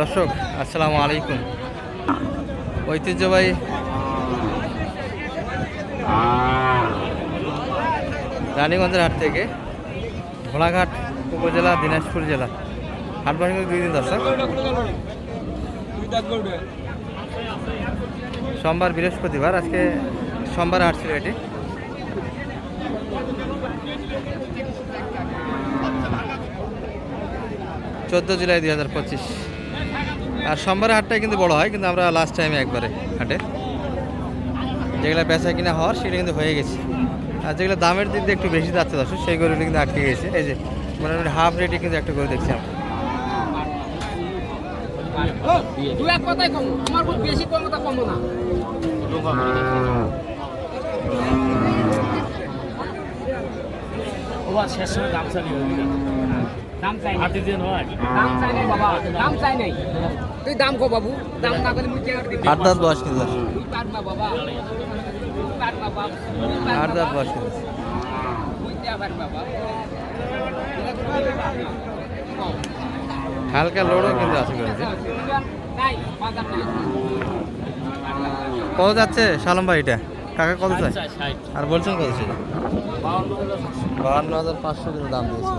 দর্শক, আসসালামু আলাইকুম। ঐতিহ্যবাহী রানীগঞ্জের হাট থেকে ঘোড়াঘাট উপজেলা, দিনাজপুর জেলা। হাট বাসী দুই দিন দর্শক। সোমবার বৃহস্পতিবার, আজকে সোমবার হাট ছিল এটি। চোদ্দ জুলাই দুই হাজার পঁচিশ। আর সোমবারের হাটটাই কিন্তু বড় হয়, কিন্তু আমরা লাস্ট টাইমে একবারে হাটে। যেগুলো বেচা কিনা হওয়ার সেটা কিন্তু হয়ে গেছে। আর যেগুলো দামের দিক দিয়ে একটু বেশি যাচ্ছে দর্শক, সেই গরুগুলো কিন্তু আটকে গেছে। এই যে, মোটামুটি হাফ রেটে কিন্তু একটা গরু দেখছি আমরা। ওবার শেষ সময় দাম চাই নাই। হয়। দাম চাই নাই বাবা দাম চাই নাই। তুই দাম কো বাবু দাম না করলে মুই চেয়ার দিবি আট দাঁত বয়স কিন্তু। তুই পার বাবা তুই বাবা আট দাঁত বয়স কিন্তু। তুই চেয়ার বাবা হালকা লোডও কিন্তু আছে কত যাচ্ছে সালাম ভাই এটা? টাকা কত চাই চাই আর বলছেন কত ছিল? হাজার বাহান্ন হাজার পাঁচশো কিন্তু দাম দিয়েছিল।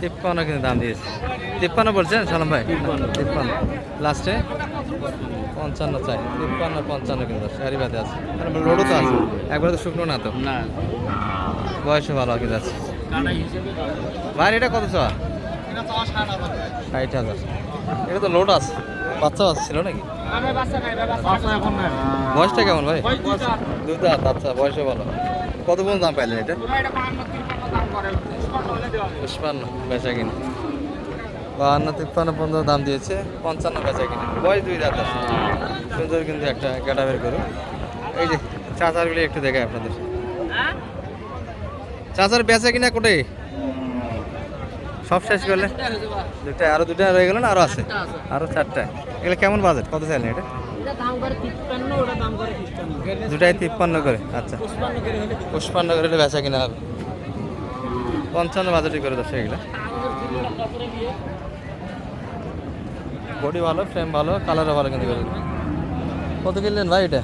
তিপ্পান্ন কিন্তু দাম দিয়েছে। তিপ্পান্ন বলছেন সালাম ভাই? তিপ্পান্ন। লাস্টে পঞ্চান্ন চাই। তিপ্পান্ন পঞ্চান্ন কিন্তু সারি বাদে আছে। আর লোডও তো আছে। একবার তো শুকনো না তো। না। বয়সও ভালো কিন্তু আছে। ভাই এটা কত চাওয়া? ষাট হাজার। এটা তো লোড আছে বাচ্চা ছিল নাকি? বয়সটা কেমন ভাই? দুইটা দাঁত আচ্ছা বয়সও ভালো। কত পর্যন্ত দাম পাইলেন এটা। পুষ্পান্ন বেচা কিনে। বাহান্ন তিপ্পান্ন পর্যন্ত দাম দিয়েছে পঞ্চান্ন বেচা কিনে। বয়স দুই দাঁত আছে। সুন্দর কিন্তু একটা ক্যাটাবের করুন। এই যে চাচারগুলি একটু দেখায় আপনাদের। চাচার বেচা কিনা কোটে সব শেষ করলে। দুটা আরও দুটা রয়ে গেল না? আরও আছে। আরও চারটা। এগুলো কেমন বাজেট? কত চাইলেন এটা? এটা দাম তিপ্পান্ন করে দুটাই তিপ্পান্ন করে আচ্ছা। পুষ্পান্ন করে এটা বেচা কিনা হবে। পঞ্চান্ন বাজেটই করে দশ এগুলো বডি ভালো ফ্রেম ভালো কালারও ভালো কিন্তু কত কিনলেন ভাই এটা?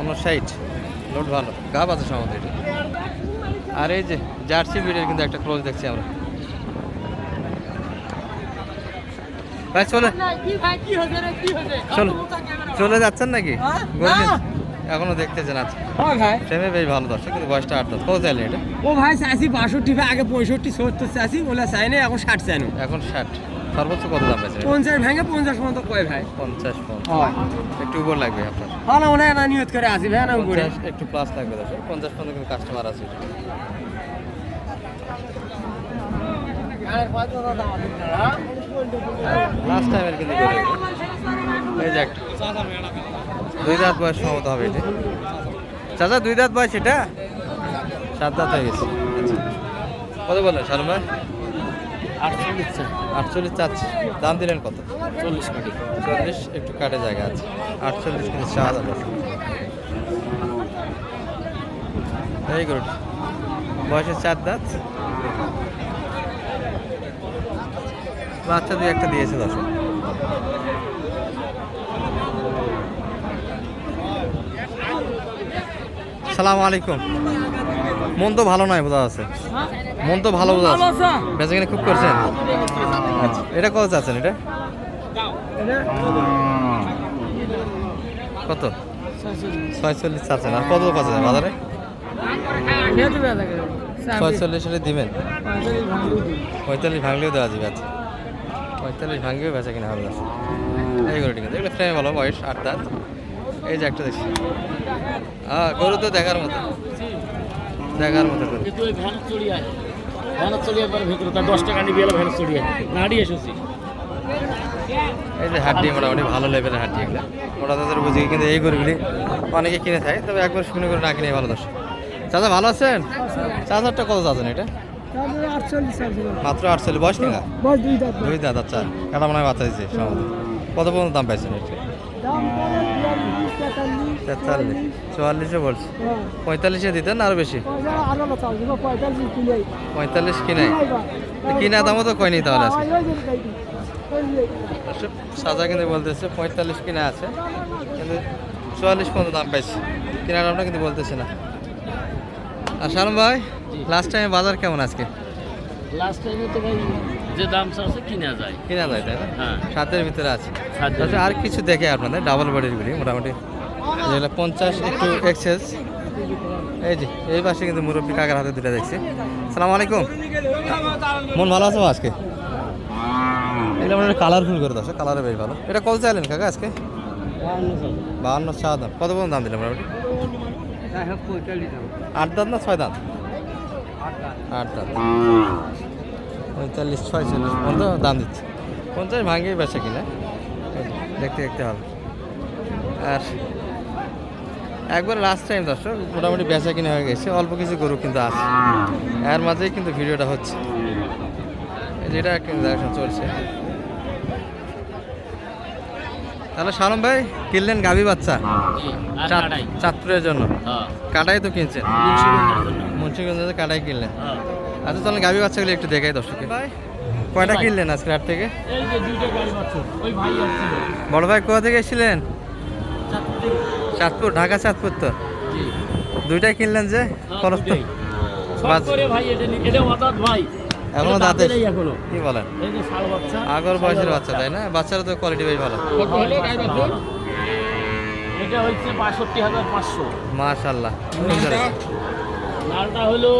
উনষাট। লোড ভালো। গাব আছে সম্ভবত এটা। আর এই যে জার্সি বিডের কিন্তু একটা ক্লোজ দেখছি আমরা। ভাই চলে। চলো। চলে যাচ্ছেন নাকি? হ্যাঁ? এখনও দেখতেছেন আচ্ছা। ও ভাই। বেশ ভালো দর্শক কিন্তু বয়সটা আট দশ। কত চাইলেন এটা? ও ভাই চাইছি বাষট্টি আগে পঁয়ষট্টি সত্তর চাষি ওলা চাই না এখন ষাট চাইনি এখন ষাট। সর্বোচ্চ কত দাম পেয়েছে পঞ্চাশ ভেঙে পঞ্চাশ মতো কয় ভাই? পঞ্চাশ হয়। একটু উপর লাগবে আপনার। ভালো মনে হয় না নিয়ত করে আসি ভাই না পঞ্চাশ একটু প্লাস লাগবে দর্শক। পঞ্চাশ পর্যন্ত কিন্তু কাস্টমার আছে। লাস্ট টাইমের কিন্তু এই যে একটা। দুই দাঁত বয়স সম্ভবত হবে এটা। চাচা দুই দাঁত বয়স এটা? সাত দাঁত হয়ে গেছে। আচ্ছা। কত বললেন ভাই? আটচল্লিশ আটচল্লিশ চাচ্ছি। দাম দিলেন কত? চল্লিশ কাটি। চল্লিশ একটু কাটে জায়গা আছে। আটচল্লিশ কিন্তু চার হাজার এই গরুটি বয়সে চার দাঁত। বাচ্চা দিয়ে একটা দিয়েছে দর্শক। সালাম আলাইকুম। মন তো ভালো নয় বোঝা আছে মন তো ভালো বোঝা আছে? বেঁচে কিনে খুব করছেন। আচ্ছা এটা কত চাচ্ছেন এটা? কত? ছয়চল্লিশ। চাচ্ছেন। আর কত কত বাজারে? ছয়চল্লিশ হলে দিবেন। পঁয়তাল্লিশ ভাঙলেও দেওয়া যাবে আচ্ছা। পঁয়তাল্লিশ ভাঙলেও বেচা কিনা হবে আচ্ছা। এই গরুটি কিন্তু এগুলো ফ্রেম ভালো বয়স আট দাঁত। এই যে একটা দেখছি। হ্যাঁ গরু তো দেখার মতো। দেখার মতো করে। কিন্তু ওই ভ্যানের চড়িয়ে আছে। ভ্যানের চড়িয়ে একবার তার দশ টাকা নিবি এলো ভ্যানের চড়িয়ে নাড়ি এসেছি। এই যে হাড্ডি মোটামুটি ভালো লেভেলের হাড্ডি এগুলো। ওরা তাদের বুঝে কিন্তু এই গরুগুলি অনেকে কিনে থাকে তবে একবার শুনে করে না কিনে ভালো দর্শক। চাচা ভালো আছেন? চাচারটা কত চাচ্ছেন এটা? মাত্র আটচল্লিশ। বয়স কিনা? দুই দাঁত। আচ্ছা। এটা মনে হয় বাচ্চা দিচ্ছে কত পর্যন্ত দাম পাইছেন এটা? তেতাল্লিশ চুয়াল্লিশে বলছি। পঁয়তাল্লিশে দিতেন আরও বেশি? পঁয়তাল্লিশ কিনাই কিনা দামও তো কয়নি তাহলে আজকে। সাজা কিন্তু বলতেছে পঁয়তাল্লিশ কিনা আছে। কিন্তু চুয়াল্লিশ পর্যন্ত দাম পাইছে। কিনা দামটা কিন্তু বলতেছে না। আর শালম ভাই লাস্ট টাইমে বাজার কেমন আজকে? লাস্ট টাইমে তো ভাই যে দাম কিনা যায়। কিনা যায় তাই না? হ্যাঁ। সাতের ভিতরে আছে। আচ্ছা আর কিছু দেখে আপনাদের ডাবল বডির গুলি মোটামুটি। যেগুলো পঞ্চাশ একটু এক্সেস এই যে, এই পাশে কিন্তু মুরব্বী কাকার হাতে দুটা দেখছি। সালাম আলাইকুম। মন ভালো আছে আজকে? এগুলো মানে কালারফুল করে দাও কালারে বেশ ভালো। এটা কত চাইলেন কাকা আজকে? বাহান্ন চা দাম। কত পর্যন্ত দাম দিলাম মোটামুটি? আট দাঁত না ছয় দাঁত? আট দাঁত। পঁয়তাল্লিশ, ছয়চল্লিশ পর্যন্ত দাম দিচ্ছে। পঞ্চাশ ভাঙেই বেচা কিনা? দেখতে দেখতে হবে। আর একবার লাস্ট টাইম দর্শক মোটামুটি বেচা কিনা হয়ে গেছে অল্প কিছু গরু কিন্তু আছে। এর মাঝেই কিন্তু ভিডিওটা হচ্ছে। যেটা দেখাশোনা চলছে। তাহলে শালম ভাই কিনলেন গাভী বাচ্চা? আর চাঁদপুরের জন্য? হ্যাঁ। কাটাই তো কিনছেন? জন্য। মুন্সিগঞ্জে কাটাই কিনলেন। হ্যাঁ। আচ্ছা তাহলে গাভী বাচ্চাগুলো একটু দেখাই দর্শককে। ভাই। কয়টা কিনলেন আজকে হাট থেকে? এই যে দুইটা গাড়ি পাচ্ছ ওই ভাই বড় ভাই কোথা থেকে এসেছিলেন। চাঁদপুর ঢাকা চাঁদপুর তো? দুইটাই কিনলেন যে? খরচ তো? এখনও কি বলেন? আগর বয়সের বাচ্চা। তাই না? বাচ্চারা তো কোয়ালিটি বেশ ভালো? এটা হচ্ছে বাষট্টি হাজার পাঁচশো। মাশাল্লাহ লালটা হলো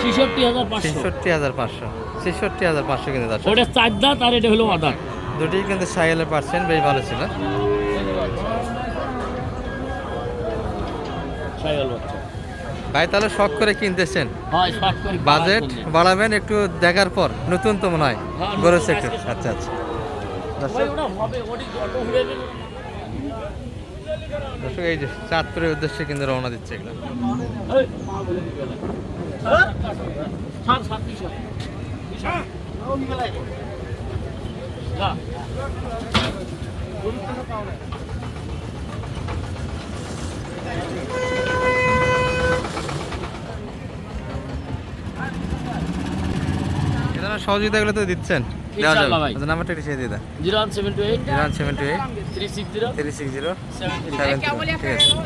ছেষট্টি হাজার পাঁচশো। ছেষট্টি হাজার পাঁচশো। ছেষট্টি হাজার পাঁচশো কিন্তু ওটা চার দাঁত আর এটা হলো অদাত দুটি কিন্তু সাইকেলের পার্সেন্ট বেশ ভালো ছিল। ভাই তাহলে শখ করে কিনতেছেন? হয় বাজেট বাড়াবেন একটু দেখার পর নতুন তো মনে হয় হ্যাঁ, গরু সেক্টর আচ্ছা আচ্ছা। দর্শক এই যে চাঁদপুরের উদ্দেশ্যে কিন্তু রওনা দিচ্ছে এগুলো। হ্যাঁ? সাত সাত তিনশো। যা। এই ধরনের সহযোগিতাগুলো তো দিচ্ছেন। দেওয়া যাবে। আচ্ছা, নাম্বারটা একটু দিয়ে zero one seven two eight zero one seven two eight three six zero three six zero seven seven ঠিক আছে।